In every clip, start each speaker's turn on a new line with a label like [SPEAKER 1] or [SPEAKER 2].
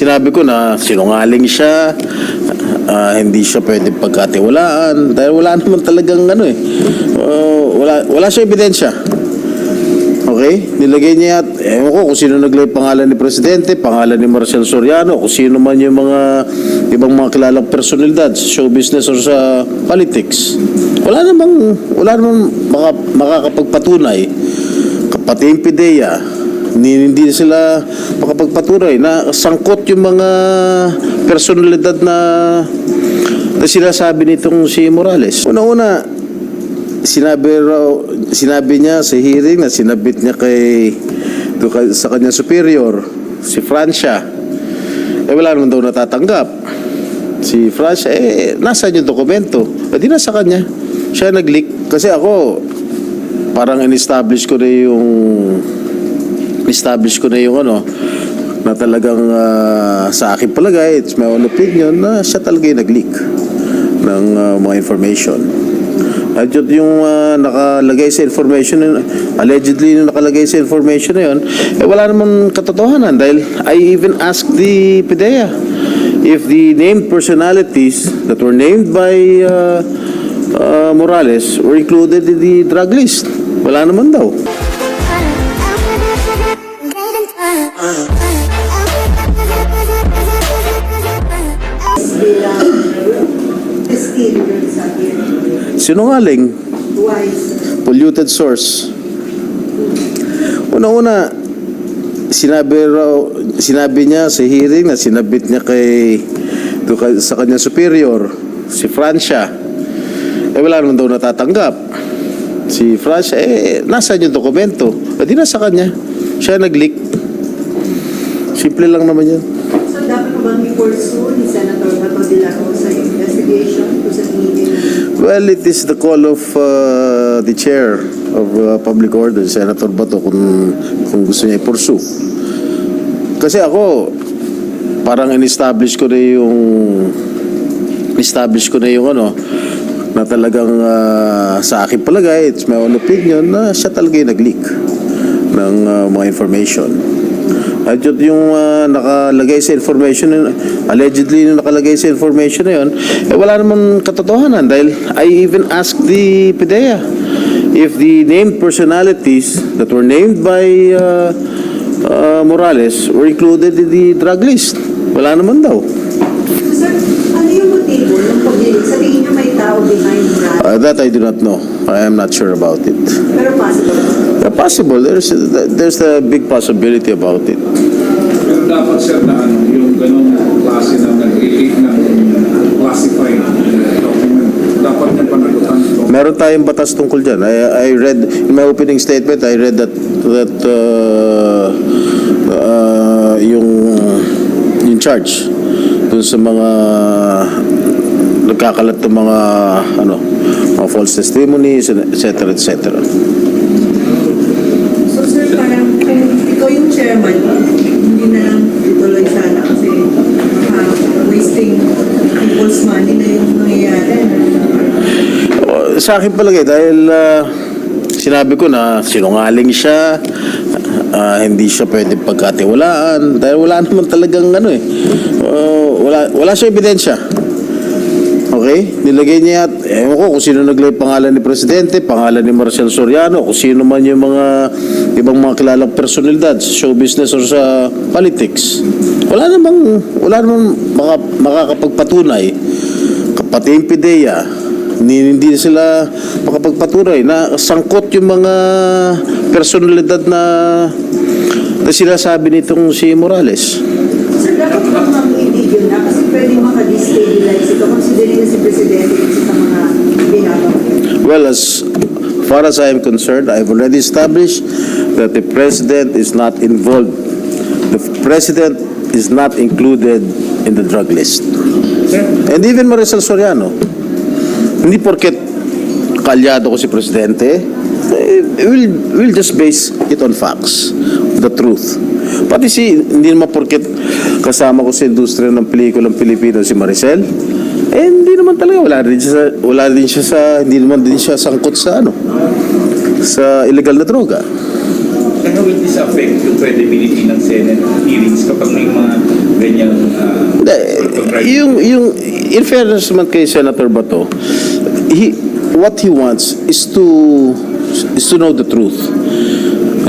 [SPEAKER 1] sinabi ko na sinungaling siya, ah, hindi siya pwede pagkatiwalaan dahil wala naman talagang ano eh. ah, wala wala siya ebidensya. Okay? Nilagay niya at ewan ko kung sino naglagay pangalan ni Presidente, pangalan ni Marcel Soriano, kung sino man yung mga ibang mga kilalang personalidad sa show business or sa politics. Wala namang, wala namang maka, makakapagpatunay pati yung PIDEA, hindi, hindi sila makapagpatunay na sangkot yung mga personalidad na na sinasabi nitong si Morales. Una-una, sinabi sinabi niya sa hearing na sinabit niya kay sa kanyang superior, si Francia. Eh wala naman daw natatanggap. Si Francia, eh, nasa yung dokumento? Eh di nasa kanya. Siya nag-leak. Kasi ako, parang in-establish ko na yung establish ko na yung ano na talagang ah, sa akin palagay, it's my own opinion, na siya talaga yung nag-leak ng ah, mga information. At yun yung ah, nakalagay sa information, allegedly yung nakalagay sa information na yun, eh wala namang katotohanan dahil I even asked the PIDEA if the named personalities that were named by uh, uh, Morales were included in the drug list. Wala naman daw. Sinungaling, polluted source. Una-una, sinabi raw, sinabi niya sa hearing na sinabit niya kay, sa kanyang superior, si Francia. Eh wala naman daw natatanggap. Si Francia, eh, nasa yung dokumento? Eh di nasa kanya. Siya nag-leak. Simple lang naman yan.
[SPEAKER 2] So dapat ba bang i-pursue ni Senator Bato de la Rosa yung
[SPEAKER 1] Well, it is the call of uh, the chair of uh, public order, Senator Bato, kung, kung gusto niya i-pursue. Kasi ako, parang in-establish ko na yung establish ko na yung ano, na talagang uh, sa akin palagay, it's my own opinion, na siya talaga yung nag-leak ng uh, mga information. At yun yung uh, nakalagay sa information, na- allegedly yung nakalagay sa information na yun, eh wala namang katotohanan dahil I even asked the PIDEA if the named personalities that were named by uh, uh, Morales were included in the drug list. Wala naman daw.
[SPEAKER 2] Sir, ano yung motibo ng? Sa tingin niyo may tao behind Brad?
[SPEAKER 1] Uh, that I do not know. I am not sure about it.
[SPEAKER 2] Pero possible.
[SPEAKER 1] Uh, possible. There's there's a big possibility about it.
[SPEAKER 3] Pero dapat sir na ano, yung ganong klase na nag-leak ng classified document, dapat niya panagutan ito.
[SPEAKER 1] Meron tayong batas tungkol dyan. I, I read, in my opening statement, I read that, that uh, uh, yung, yung charge dun sa mga nagkakalat ng mga, ano, mga false testimonies, et cetera,
[SPEAKER 2] chairman, hindi na lang ituloy sana kasi baka wasting people's money na yung nangyayari.
[SPEAKER 1] Uh, Sa akin palagay, dahil uh, sinabi ko na sinungaling siya, uh, hindi siya pwede pagkatiwalaan, dahil wala naman talagang ano eh, uh, wala, wala siya ebidensya. Okay? Nilagay niya at, ewan ko kung sino naglagay pangalan ni Presidente, pangalan ni Marcel Soriano, kung sino man yung mga ibang mga kilalang personalidad sa show business or sa politics. Wala namang, wala namang maka, makakapagpatunay, pati yung PIDEA, hindi, hindi sila makapagpatunay na sangkot yung mga personalidad na na sinasabi nitong si Morales.
[SPEAKER 2] Sir, dapat ba mag-itigil na? Kasi pwedeng makadestabilize ito considering na si Presidente sa mga binabanggit.
[SPEAKER 1] Well, as far as I am concerned, I've already established that the president is not involved. The president is not included in the drug list. And even Marisol Soriano, hindi porket kalyado ko si presidente, eh, we'll, we'll just base it on facts, the truth. Pati si, hindi naman porket kasama ko sa industriya ng pelikulang Pilipino si Maricel, eh hindi naman talaga, wala din siya, sa- wala din siya sa, hindi naman din siya sangkot sa ano, sa illegal na droga.
[SPEAKER 4] How will this affect yung credibility ng Senate hearings kapag may mga ganyang uh, right?
[SPEAKER 1] yung, yung, in fairness naman kay Senator Bato, he, what he wants is to, is to know the truth.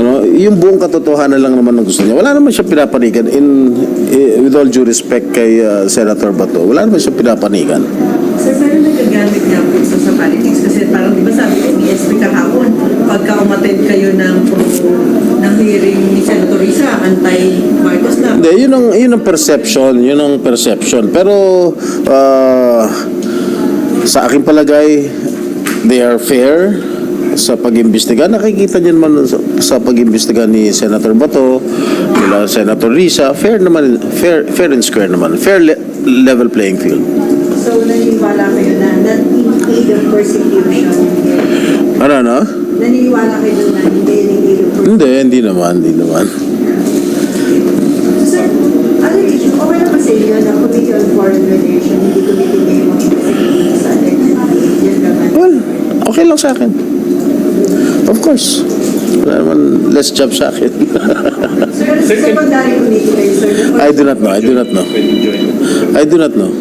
[SPEAKER 1] Ano, yung buong katotohanan lang naman ang gusto niya. Wala naman siya pinapanigan in, eh, with all due respect kay uh, Senator Bato. Wala naman siya pinapanigan.
[SPEAKER 2] Sir, pero nagagamit nga po sa, sa politics kasi parang di ba sabi ni SP kahapon, pagka umattend kayo ng, ng hearing ni Senator Risa, anti-Marcos na.
[SPEAKER 1] Hindi, yun ang, yun ang perception, yun ang perception. Pero, uh, sa aking palagay, they are fair sa pag-imbestiga. Nakikita niyo naman sa, sa pag-imbestiga ni Senator Bato, nila Senator Risa, fair naman, fair, fair and square naman. Fair le- level playing field.
[SPEAKER 2] So, naniniwala kayo na aid of persecution.
[SPEAKER 1] Ano, no?
[SPEAKER 2] Naniniwala kayo na hindi of.
[SPEAKER 1] Hindi, hindi naman, hindi naman.
[SPEAKER 2] Sir, ano? Okay na ba sa inyo na Committee on Foreign Relations, hindi ko bibigay yung mga investigation sa atin? Yan naman.
[SPEAKER 1] Well, okay lang sa akin. Of course. Wala naman less job sa akin.
[SPEAKER 2] Sir, sa committee kayo, sir.
[SPEAKER 1] I do not know, I do not know. I do not know.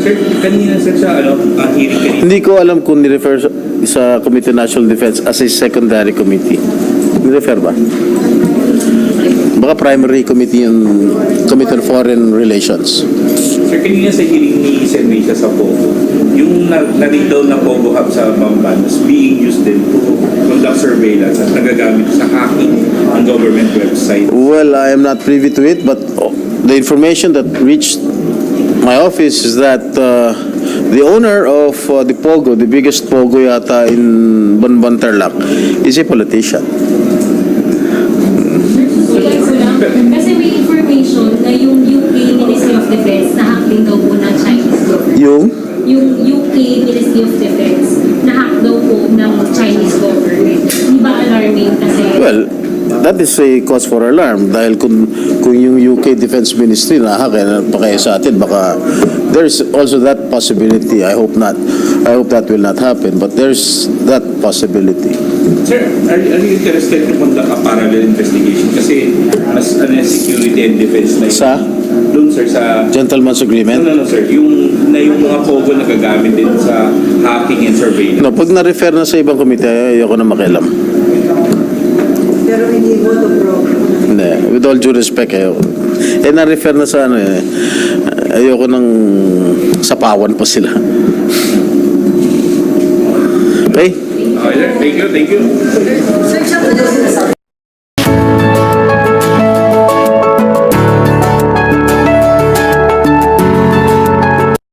[SPEAKER 4] Sir, kanina sir sa ano, ang hearing kanina.
[SPEAKER 1] Hindi ko alam kung ni-refer sa, sa Committee on National Defense as a secondary committee. Ni-refer ba? Primary committee yung Committee on Foreign Relations.
[SPEAKER 4] Sir, kanina sa hearing ni Sen. Sa Pogo, yung na- na-read daw na Pogo Hub sa Bamban is being used din to conduct surveillance at nagagamit sa hacking ang government website.
[SPEAKER 1] Well, I am not privy to it, but oh, the information that reached my office is that uh, the owner of uh, the Pogo, the biggest Pogo yata in Bonbon Tarlac, is a politician.
[SPEAKER 5] Kasi may information na yung UK Ministry of Defense na-hack din daw po ng Chinese government.
[SPEAKER 1] Yung?
[SPEAKER 5] Yung UK Ministry of Defense na-hack daw po ng Chinese government. Di ba alarming kasi?
[SPEAKER 1] Well, that is a cause for alarm dahil kung kung yung UK Defense Ministry na kaya pa kaya sa atin baka there's also that possibility I hope not I hope that will not happen but there's that possibility
[SPEAKER 4] Sir, are, are you interested to conduct a parallel investigation? Kasi mas ano, yung security and defense na yun.
[SPEAKER 1] Sa?
[SPEAKER 4] Doon sir, sa...
[SPEAKER 1] gentleman's
[SPEAKER 4] No,
[SPEAKER 1] agreement
[SPEAKER 4] no, no, sir. Yung, na yung mga Pogo na gagamit din sa hacking and surveillance.
[SPEAKER 1] no pag na-refer na sa ibang komite ayoko na makialam
[SPEAKER 2] Pero hindi voto pro.
[SPEAKER 1] hindi with all due respect ayoko eh na-refer na sa ano eh ayoko nang sapawan pa sila okay
[SPEAKER 4] Okay, sir. Thank you, thank you.
[SPEAKER 2] Sir, siya po daw sinasabi.